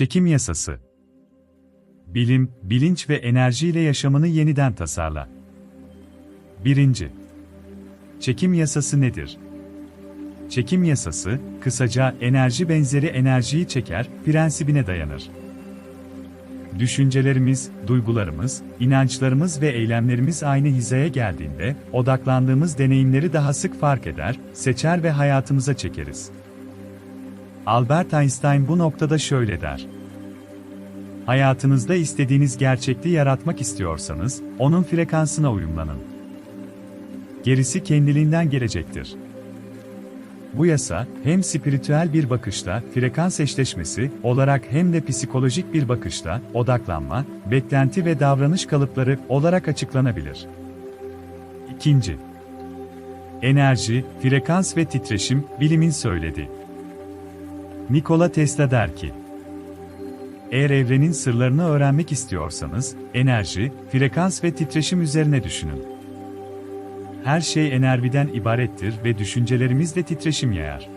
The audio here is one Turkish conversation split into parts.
Çekim yasası. Bilim, bilinç ve enerjiyle yaşamını yeniden tasarla. 1. Çekim yasası nedir? Çekim yasası, kısaca enerji benzeri enerjiyi çeker prensibine dayanır. Düşüncelerimiz, duygularımız, inançlarımız ve eylemlerimiz aynı hizaya geldiğinde, odaklandığımız deneyimleri daha sık fark eder, seçer ve hayatımıza çekeriz. Albert Einstein bu noktada şöyle der. Hayatınızda istediğiniz gerçekliği yaratmak istiyorsanız, onun frekansına uyumlanın. Gerisi kendiliğinden gelecektir. Bu yasa, hem spiritüel bir bakışla, frekans eşleşmesi olarak hem de psikolojik bir bakışla, odaklanma, beklenti ve davranış kalıpları olarak açıklanabilir. İkinci, Enerji, frekans ve titreşim, bilimin söyledi. Nikola Tesla der ki, eğer evrenin sırlarını öğrenmek istiyorsanız, enerji, frekans ve titreşim üzerine düşünün. Her şey enerjiden ibarettir ve düşüncelerimiz de titreşim yayar.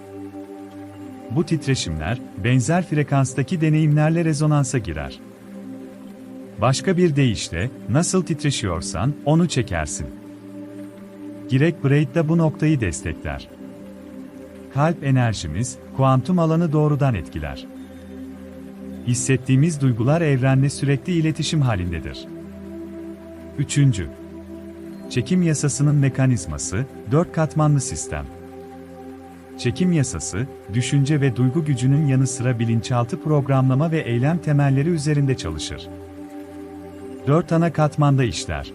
Bu titreşimler, benzer frekanstaki deneyimlerle rezonansa girer. Başka bir deyişle, nasıl titreşiyorsan, onu çekersin. Greg Braid de bu noktayı destekler. Kalp enerjimiz, kuantum alanı doğrudan etkiler. Hissettiğimiz duygular evrenle sürekli iletişim halindedir. Üçüncü, Çekim yasasının mekanizması, dört katmanlı sistem. Çekim yasası, düşünce ve duygu gücünün yanı sıra bilinçaltı programlama ve eylem temelleri üzerinde çalışır. Dört ana katmanda işler.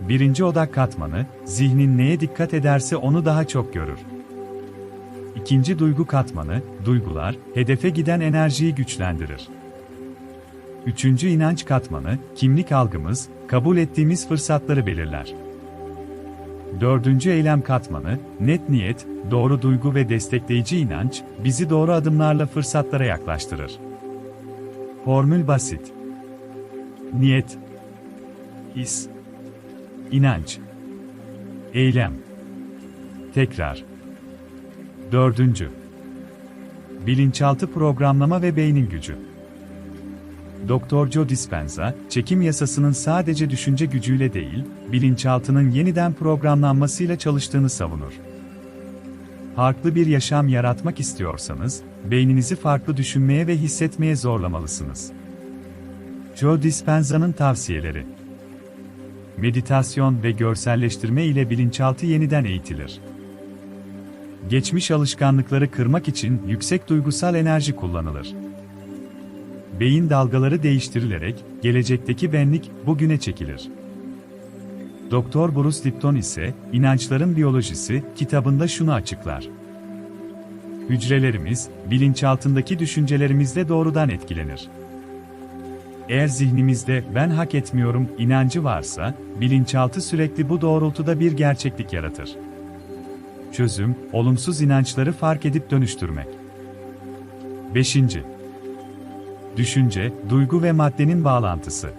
Birinci odak katmanı, zihnin neye dikkat ederse onu daha çok görür. İkinci duygu katmanı, duygular, hedefe giden enerjiyi güçlendirir. Üçüncü inanç katmanı, kimlik algımız, kabul ettiğimiz fırsatları belirler. Dördüncü eylem katmanı, net niyet, doğru duygu ve destekleyici inanç, bizi doğru adımlarla fırsatlara yaklaştırır. Formül basit. Niyet, his, inanç, eylem, tekrar. Dördüncü, bilinçaltı programlama ve beynin gücü. Dr. Joe Dispenza, çekim yasasının sadece düşünce gücüyle değil, bilinçaltının yeniden programlanmasıyla çalıştığını savunur. Farklı bir yaşam yaratmak istiyorsanız, beyninizi farklı düşünmeye ve hissetmeye zorlamalısınız. Joe Dispenza'nın tavsiyeleri Meditasyon ve görselleştirme ile bilinçaltı yeniden eğitilir. Geçmiş alışkanlıkları kırmak için yüksek duygusal enerji kullanılır beyin dalgaları değiştirilerek, gelecekteki benlik bugüne çekilir. Doktor Bruce Lipton ise, İnançların Biyolojisi kitabında şunu açıklar. Hücrelerimiz, bilinçaltındaki düşüncelerimizle doğrudan etkilenir. Eğer zihnimizde ben hak etmiyorum inancı varsa, bilinçaltı sürekli bu doğrultuda bir gerçeklik yaratır. Çözüm, olumsuz inançları fark edip dönüştürmek. 5. Düşünce, duygu ve maddenin bağlantısı.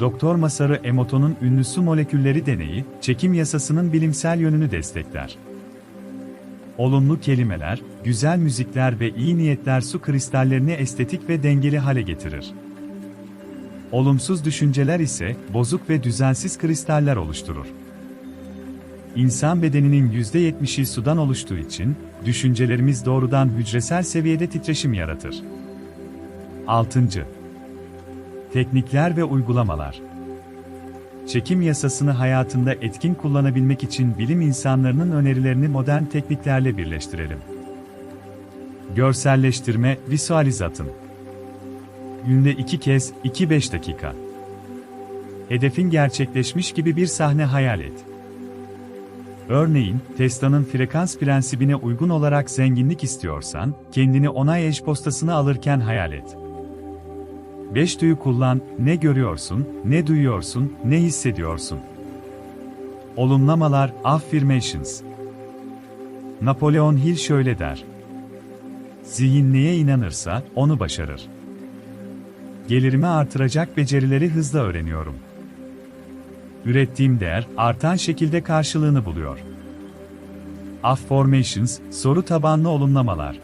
Doktor Masaru Emoto'nun ünlü su molekülleri deneyi, çekim yasasının bilimsel yönünü destekler. Olumlu kelimeler, güzel müzikler ve iyi niyetler su kristallerini estetik ve dengeli hale getirir. Olumsuz düşünceler ise bozuk ve düzensiz kristaller oluşturur. İnsan bedeninin %70'i sudan oluştuğu için, düşüncelerimiz doğrudan hücresel seviyede titreşim yaratır. 6. Teknikler ve uygulamalar. Çekim yasasını hayatında etkin kullanabilmek için bilim insanlarının önerilerini modern tekniklerle birleştirelim. Görselleştirme, visualizatın. Günde iki kez, 2-5 dakika. Hedefin gerçekleşmiş gibi bir sahne hayal et. Örneğin, Tesla'nın frekans prensibine uygun olarak zenginlik istiyorsan, kendini onay eş-postasını alırken hayal et. Beş duyu kullan, ne görüyorsun, ne duyuyorsun, ne hissediyorsun. Olumlamalar, affirmations. Napolyon Hill şöyle der. Zihin neye inanırsa, onu başarır. Gelirimi artıracak becerileri hızla öğreniyorum. Ürettiğim değer, artan şekilde karşılığını buluyor. Affirmations, soru tabanlı olumlamalar.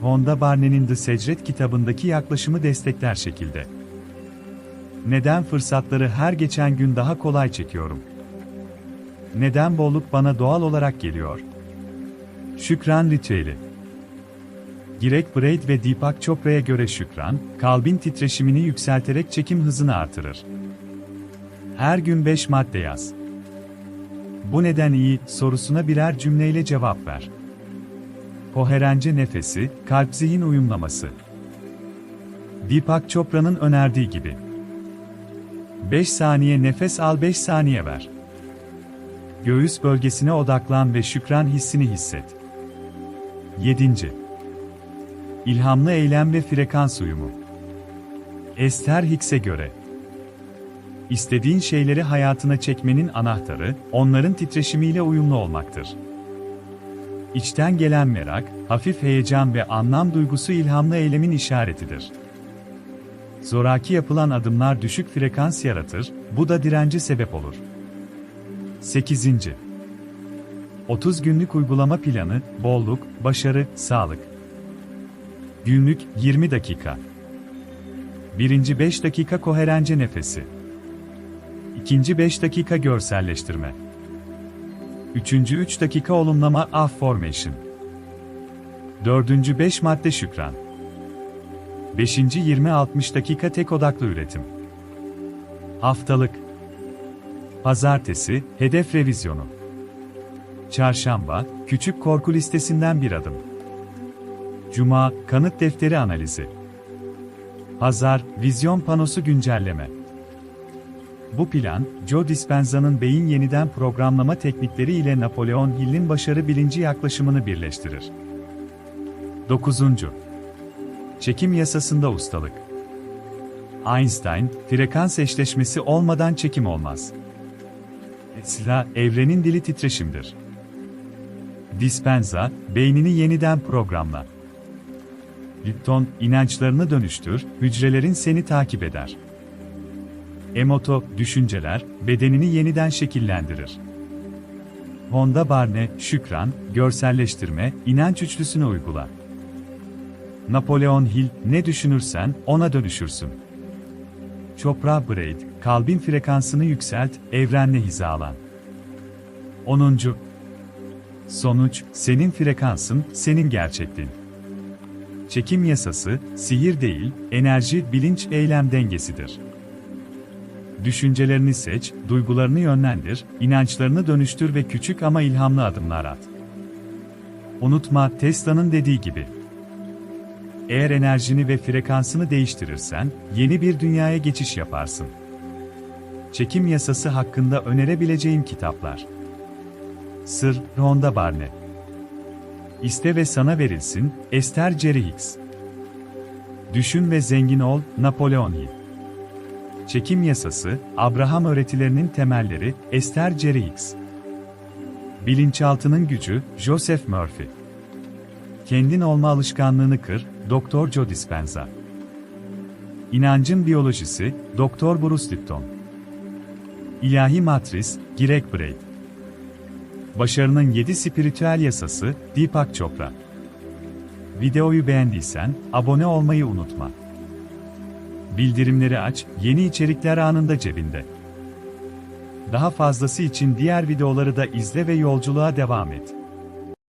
Honda Barney'nin The Secret kitabındaki yaklaşımı destekler şekilde. Neden fırsatları her geçen gün daha kolay çekiyorum? Neden bolluk bana doğal olarak geliyor? Şükran ritüeli. Girek Braid ve Deepak Chopra'ya göre şükran, kalbin titreşimini yükselterek çekim hızını artırır. Her gün 5 madde yaz. Bu neden iyi sorusuna birer cümleyle cevap ver. Koherence nefesi, kalp-zihin uyumlaması. Deepak Chopra'nın önerdiği gibi. 5 saniye nefes al 5 saniye ver. Göğüs bölgesine odaklan ve şükran hissini hisset. 7. İlhamlı eylem ve frekans uyumu. Esther Hicks'e göre İstediğin şeyleri hayatına çekmenin anahtarı, onların titreşimiyle uyumlu olmaktır. İçten gelen merak, hafif heyecan ve anlam duygusu ilhamlı eylemin işaretidir. Zoraki yapılan adımlar düşük frekans yaratır, bu da direnci sebep olur. 8. 30 günlük uygulama planı, bolluk, başarı, sağlık. Günlük 20 dakika. Birinci 5 dakika koherence nefesi. İkinci 5 dakika görselleştirme. Üçüncü 3 dakika olumlama affirmation. Dördüncü 5 madde şükran. Beşinci 20-60 dakika tek odaklı üretim. Haftalık. Pazartesi, hedef revizyonu. Çarşamba, küçük korku listesinden bir adım. Cuma, kanıt defteri analizi. Pazar, vizyon panosu güncelleme. Bu plan, Joe Dispenza'nın beyin yeniden programlama teknikleri ile Napoleo Hill'in başarı bilinci yaklaşımını birleştirir. 9. Çekim yasasında ustalık. Einstein, frekans eşleşmesi olmadan çekim olmaz. Tesla, evrenin dili titreşimdir. Dispenza, beynini yeniden programla. Lipton, inançlarını dönüştür, hücrelerin seni takip eder. Emoto, düşünceler, bedenini yeniden şekillendirir. Honda Barne, şükran, görselleştirme, inanç üçlüsünü uygula. Napoleo Hill, ne düşünürsen, ona dönüşürsün. Chopra Braid, kalbin frekansını yükselt, evrenle hizalan. 10. Sonuç, senin frekansın, senin gerçekliğin. Çekim yasası, sihir değil, enerji, bilinç, eylem dengesidir. Düşüncelerini seç, duygularını yönlendir, inançlarını dönüştür ve küçük ama ilhamlı adımlar at. Unutma, Tesla'nın dediği gibi. Eğer enerjini ve frekansını değiştirirsen, yeni bir dünyaya geçiş yaparsın. Çekim yasası hakkında önerebileceğim kitaplar. Sır, Rhonda Barne. İste ve sana verilsin, Esther Jerry Hicks. Düşün ve zengin ol, Napoleo Hill. Çekim yasası, Abraham öğretilerinin temelleri, Esther Hicks. Bilinçaltının gücü, Joseph Murphy. Kendin olma alışkanlığını kır, Dr. Joe Dispenza. İnancın biyolojisi, Dr. Bruce Lipton. İlahi Matris, Girek Braid. Başarının 7 spiritüel yasası, Deepak Chopra. Videoyu beğendiysen, abone olmayı unutma. Bildirimleri aç, yeni içerikler anında cebinde. Daha fazlası için diğer videoları da izle ve yolculuğa devam et.